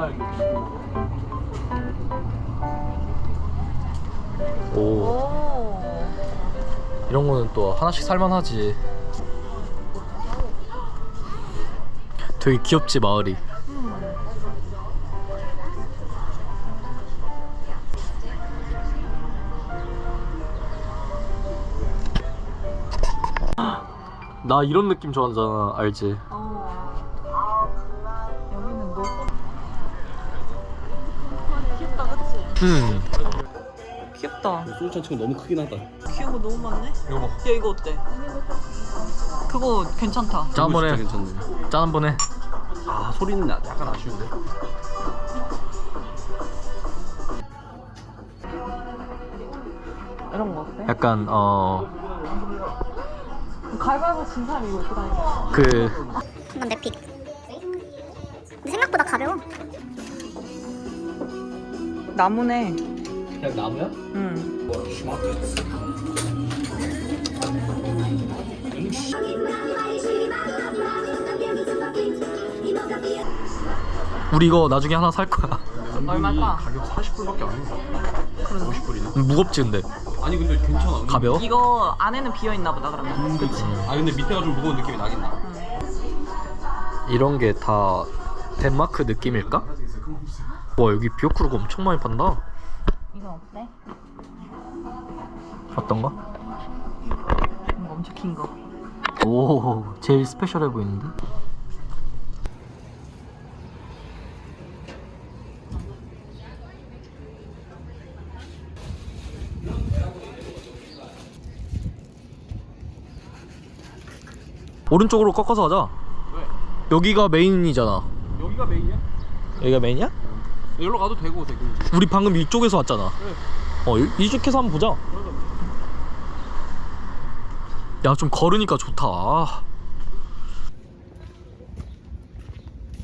옛날 오 오. 이런 거는 또 하나씩 살만하지. 되게 귀엽지 마을이. 나 이런 느낌 좋아하잖아, 알지? 음. 귀엽다. 솔찬 치고 너무 크긴 하다. 귀여운 거 너무 많네. 이거 봐. 야 이거 어때? 그거 괜찮다. 짠 한번 해. 괜찮네. 짠 한번 해. 아 소리는 나- 약간 아쉬운데. 이런 거 어때? 약간 어. 가위바위보 진 사람이 이거 입고 다니까. 그내 픽. 근데 생각보다 가벼워. 나무네. 그냥 나무야? 응. 우리 이거 나중에 하나 살 거야. 얼마일까? 가격 40불밖에 안 해. 50불이나? 무겁지 근데. 아니 근데 괜찮아. 가벼워? 이거 안에는 비어 있나 보다 그러면. 그치. 아 근데 밑에가 좀 무거운 느낌이 나긴 나. 이런 게 다 덴마크 느낌일까? 와 여기 비오크루가 엄청 많이 판다. 이건 어때? 어떤 거? 이거 엄청 긴 거. 오 제일 스페셜해 보이는데? 오른쪽으로 꺾어서 가자. 왜? 여기가 메인이잖아. 여기가 메인이야? 여기가 메인이야? 여기로 가도 되고 되고. 우리 방금 이쪽에서 왔잖아. 그래. 어 이- 이쪽에서 한번 보자. 야 좀 걸으니까 좋다.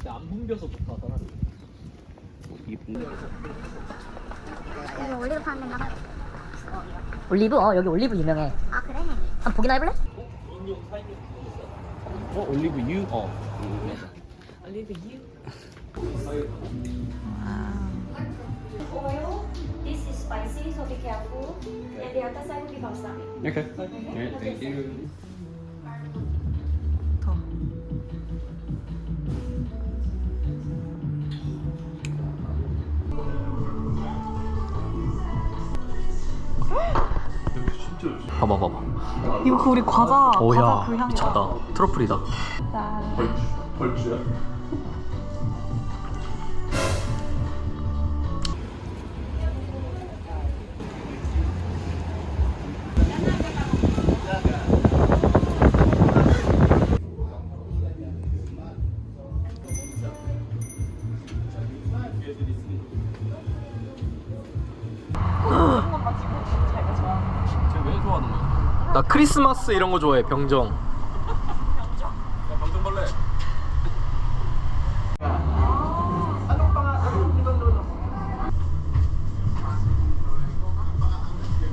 안 붐벼서 좋다 사람. 여기 올리브 파는 데인가 봐. 올리브? 어 여기 올리브 유명해 아 그래? 한번 보기나 해볼래? 어 올리브 유. 어. 올리브 유. This is spicy, so be careful. And the other side will be balsamic. Okay. Yeah, thank you. 더. 봐봐 봐봐. 이거 그 우리 과자 오야 과자 그 향. 미쳤다. 트러플이다. 벌주야? 크리스마스 이런 거 좋아해. 병정. 야 방정벌레.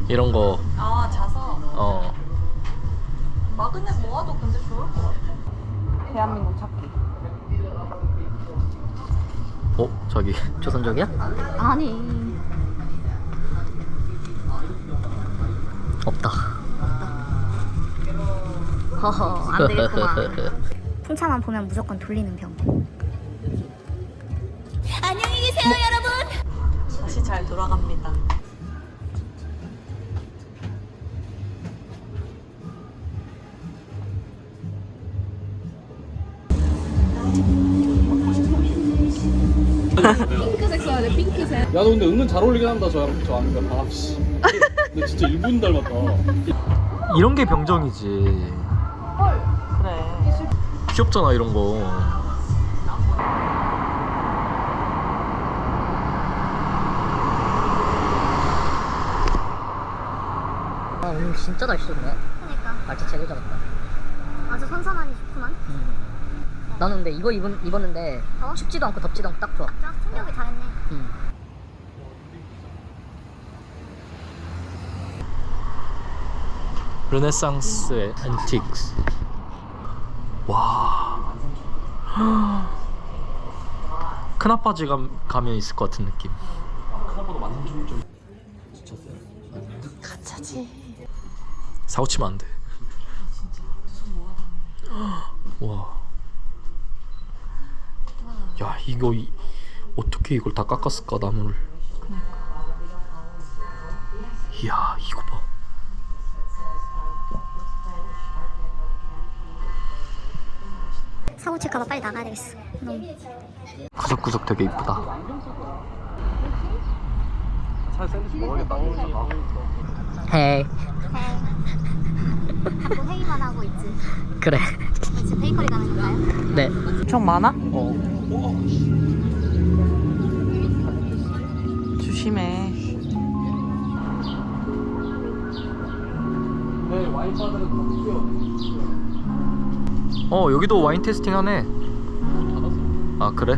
이런 거. 아 자서 어. 마그넷 모아도 근데 좋을 것 같아. 대한민국 찾기. 어 저기. 조선족이야? 아니. 허허 안 되겠구만. 풍차만 보면 무조건 돌리는 병. 다시 잘 돌아갑니다. 야, 너 근데 은근 잘 어울리긴 한다, 저, 저 아는가. 아, 씨. 근데 진짜 일본 닮았다. 이런 게 병정이지. 귀엽잖아 이런 거. 아 오늘 진짜 날씨 좋네 그러니까 날씨 제대로 잡았다 아주 선선하니 좋구만. 나는 근데 이거 입은, 입었는데 어? 춥지도 않고 덥지도 않고 딱 좋아 딱 챙겨오기 잘했네. 음. 르네상스의 앤틱스. 와. 큰아빠집 감- 가면 있을 것 같은 느낌. 생각보다 많은 좀 지쳤어요. 가차지. 사고 치면 안 돼. 와. 야 이거 이, 어떻게 이걸 다 깎았을까 나무를. 이야 이거 봐. 사고 칠까봐 빨리 나가야 되겠어. 너무 구석구석 되게 이쁘다. 헤이 자꾸 회의만 하고 있지. 그래 지금 베이커리 가는 건가요? 네 엄청 많아? 어. 조심해. 네, 와인바들은 다 어 여기도 와인 테스팅 하네. 아 그래?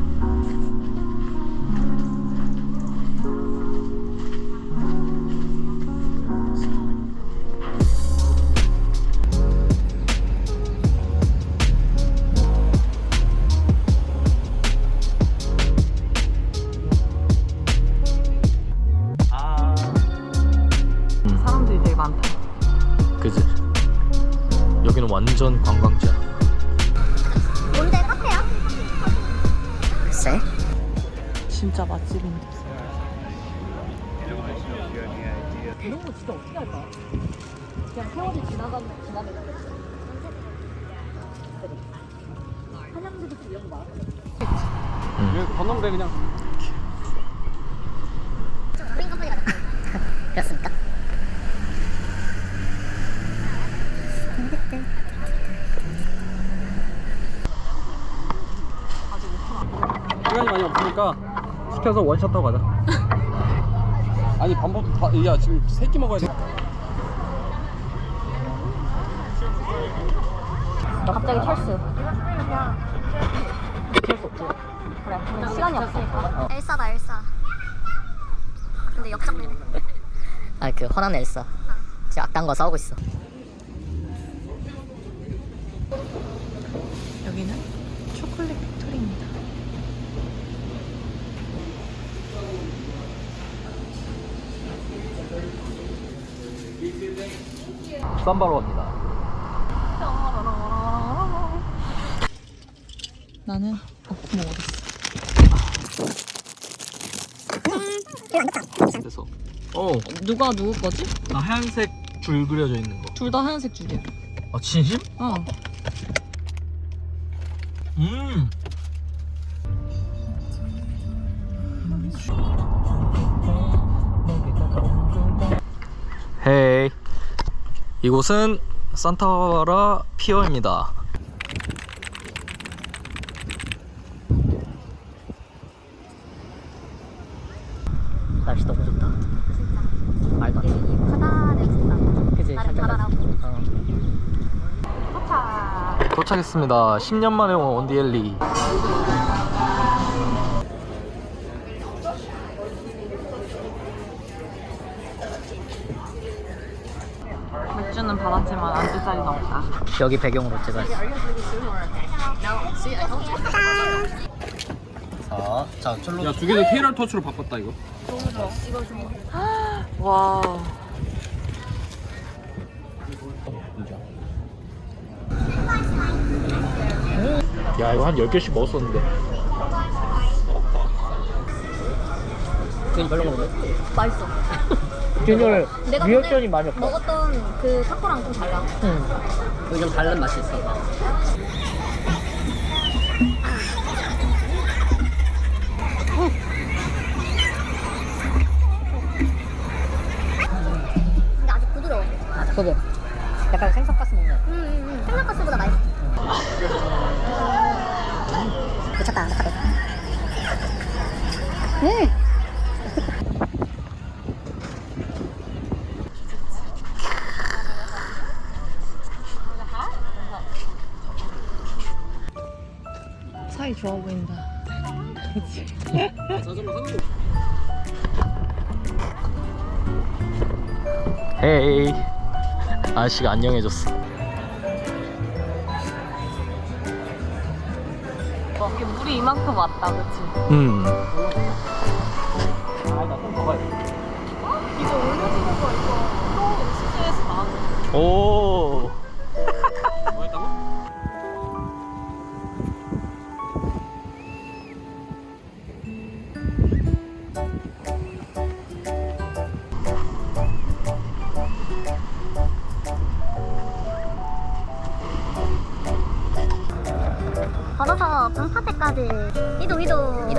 사람들이 되게 많다. 그지? 여기는 완전 관광지야. 글쎄 진짜 맛집인데. 이런 거 진짜 어떻게 할까? 그냥 세월이 지나가면 지나면 한양대도 이런 거 많아 여기 건너면 돼 그냥. 좀 어린 컴퍼니 가자. 그렇습니까? 시간이 많이 없으니까 시켜서 원샷 하고 가자. 아니 반복 다, 야 지금 세끼 먹어야 돼. 너 갑자기 철수? 그래 근데 시간이 없으니까 엘사다 엘사. 근데 역적이네. 아그 허난 엘사 지금 악당과 싸우고 있어 여기는 초콜릿 팩토리입니다. 쌈바로 갑니다. 나는 어쿠모 어딨어? 그래서 어, 누가 누구 거지? 나 하얀색 줄 그려져 있는 거. 둘 다 하얀색 줄이야. 아 진심? 어. 음. 이곳은 산타바바라 피어입니다. 날씨 너무 좋다 말도 안돼 이 바다 냄새나. 그지 나름 살짝 바다라고. 어. 도착했습니다. 10년 만에 온 온디엘리. 주는 받았지만 앉을 자리는 없다. 여기 배경으로 찍어야지 자, 자, 철로 야 두 개는 KR 터치로 바꿨다 이거. 와. 야, 이거 한 10개씩 먹었었는데. 별로 먹는데? 맛있어. 균열 내가 리액션이 전에 많이 없다 먹었던 그 타코랑 좀 달라. 응 여기 좀 다른 맛이 있어 근데 아직 부드러워. 아 그거 약간 생선가스 먹는 음, 음, 음. 생각가스보다 맛있어. 미쳤다, 녹화돼. 음! 아저씨가 안녕해줬어. 여기 물이 이만큼 왔다, 그치? 음. 돼 이거 올려주는 거 이거 또 수조에서 나왔는 거. 오. 방파제까지 이동 이동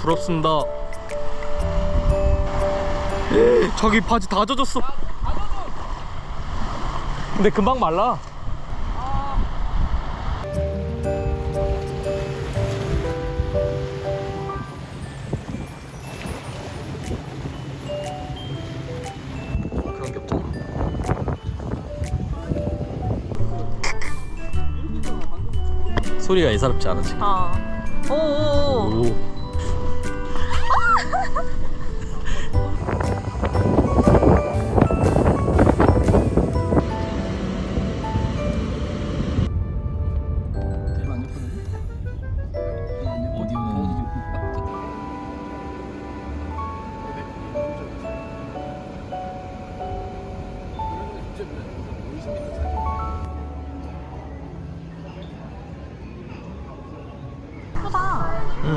부럽습니다. 에이, 저기 바지 다 젖었어. 근데 금방 말라. 소리가 예사롭지 않아 지금. 어. 오.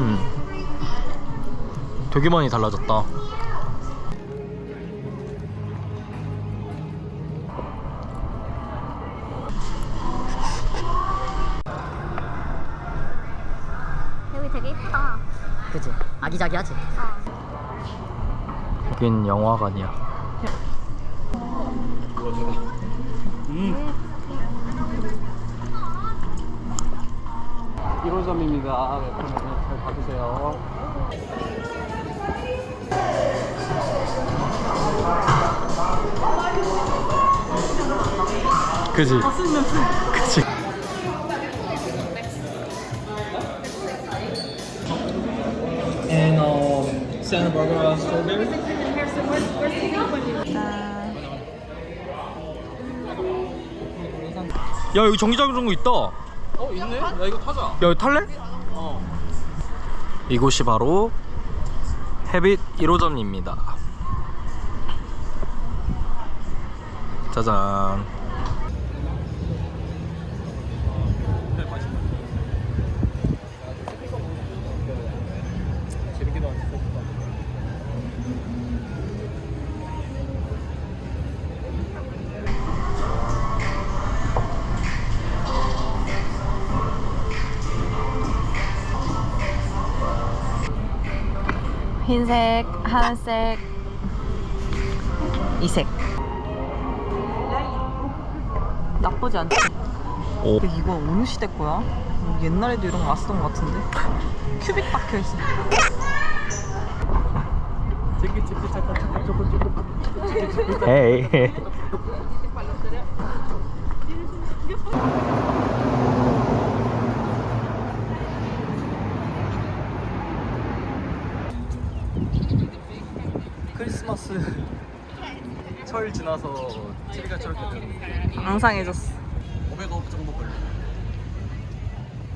음. 되게 많이 달라졌다. 여기 되게 예쁘다 그치 아기자기하지 어. 여긴 영화관이야. 음. 1호점입니다. 네, 잘 받으세요. 그지? 그지? And um, Santa Barbara strawberry. 야 여기 전기장 이런 거 있다. 어 있네. 야 이거 타자. 야 여기 탈래? 어. 이곳이 바로 헤빗 1호점입니다. 짜잔. 흰색, 하늘색, 이색. 나쁘지 않지? 오. 근데 이거 어느 시대 거야? 옛날에도 이런 거 왔었던 것 같은데? 큐빅 박혀 있어. 찍기 찍기 잠깐 잠깐 조금 조금. 에이. 크리스마스 설 지나서 TV가 저렇게 되는 앙상해졌어. 500억 정도 걸려.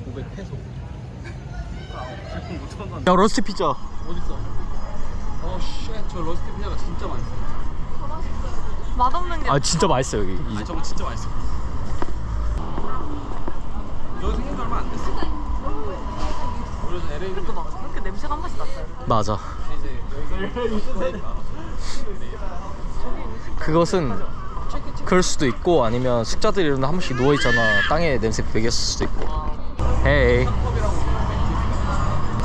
500 페소. 아, 5천 원. 야 러스트 피자. 어딨어? 어, 쉣. 저 러스트 피자가 진짜 맛있어. 맛없는 게 아 진짜 맛있어 여기. 아니, 저거 진짜 맛있어. 여기 생긴 지 얼마 안 됐어. 우리 전 LA 그렇게 냄새가 한 번씩 났어요. 맞아. 이제 있으니까. 그것은 그럴 수도 있고 아니면 숙자들이 이런데 한 번씩 누워 있잖아. 땅에 냄새 배겼을 수도 있고. 헤이.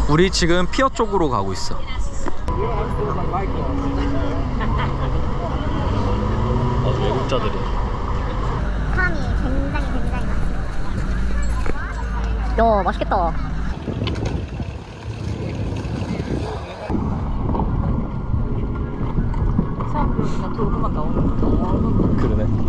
우리 지금 피어 쪽으로 가고 있어. 아주 외국자들이. 사람이 굉장히 굉장히 많아. 야 맛있겠다. 사람들 그냥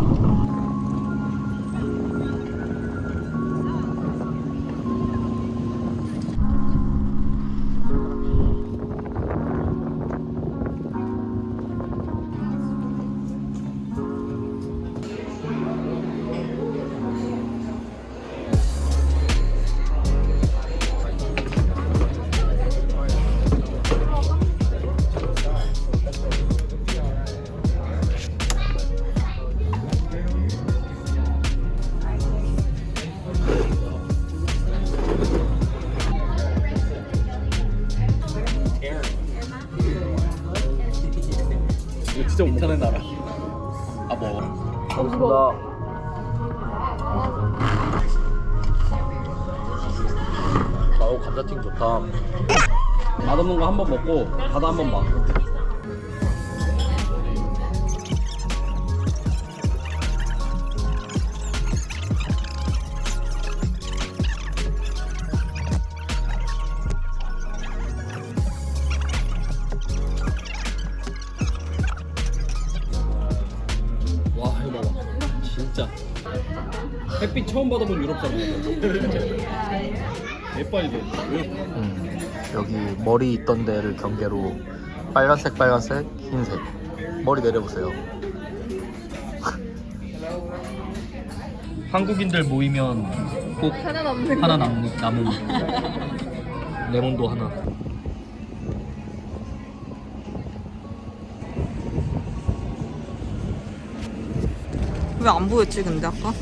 맛없는 거 한 번 먹고 바다 한 번 봐. 와 이거 진짜. 햇빛 처음 받아본 유럽 사람이야 예빨개 음, 여기 머리 있던 데를 경계로 빨간색, 빨간색, 흰색. 머리 내려보세요. 한국인들 모이면 꼭 하나 남는 하나 남, 남은 레몬도 하나. 왜 안 보였지 근데 아까?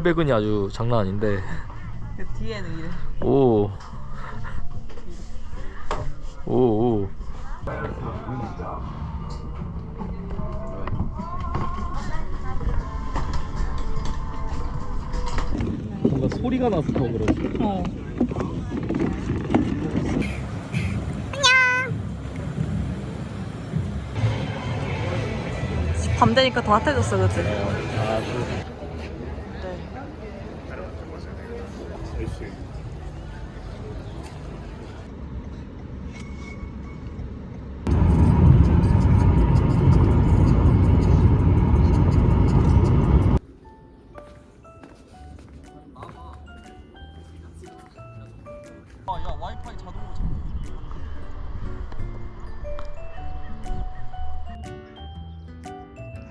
800은이 아주 장난 아닌데. 그 뒤에는 이래. 오. 오오. 뭔가 소리가 나서 더 그러지. 어 밤 되니까 더 핫해졌어 그치? 아주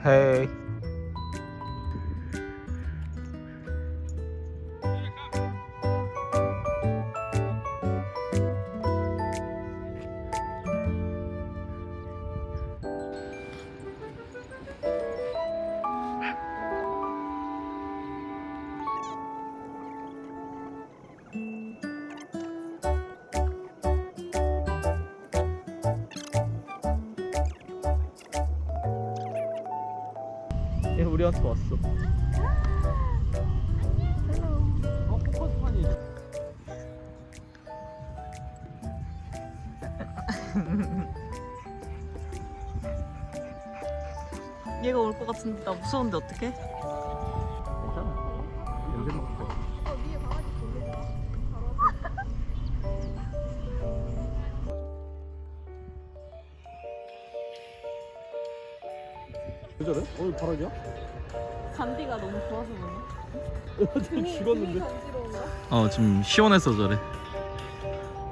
헤 얘가 올 것 같은데 나 무서운데 어떡해? 괜찮아 여기서 먹고 왜 저래? 오늘 바람이야? 잔디가 너무 좋아서 그런가? 지금 죽었는데 어, 지금 시원해서 저래.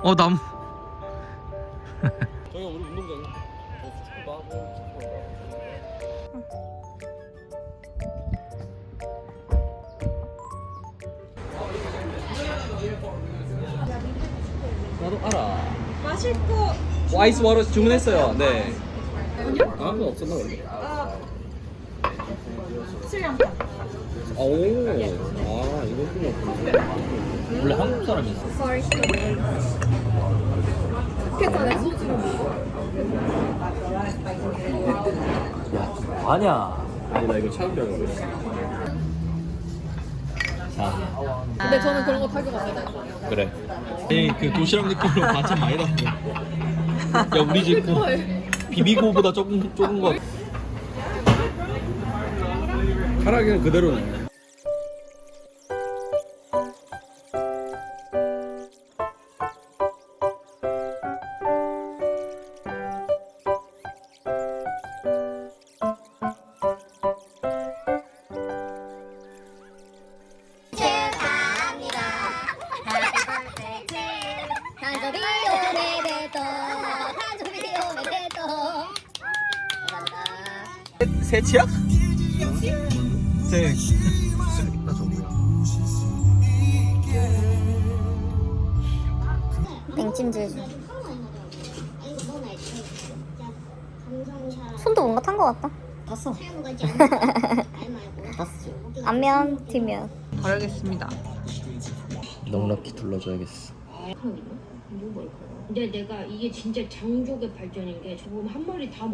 어, 남. 저 맛있고 뭐 아이스 워터 주문했어요. 네. 아, 그건 없었나 원래? 수량판. 오, 아 이거 필요 원래 한국 사람이었어. 야 아냐 아니 나 이거 처음 배워보고 있어. 근데 저는 그런 거탈것 같아요. 그래 그 도시락 느낌으로 반찬 많이 담고. 야 우리 집 그 비비고보다 조금 조금 거. 카라기는 그대로네. 새치야? 새. 뱅찜즈. 손도 뭔가 탄거 같다. 봤어. 앞면, 뒷면. 버려겠습니다. 넉넉히 둘러줘야겠어 근데 내가 이게 진짜 장족의 발전인 게 저거 한 마리 다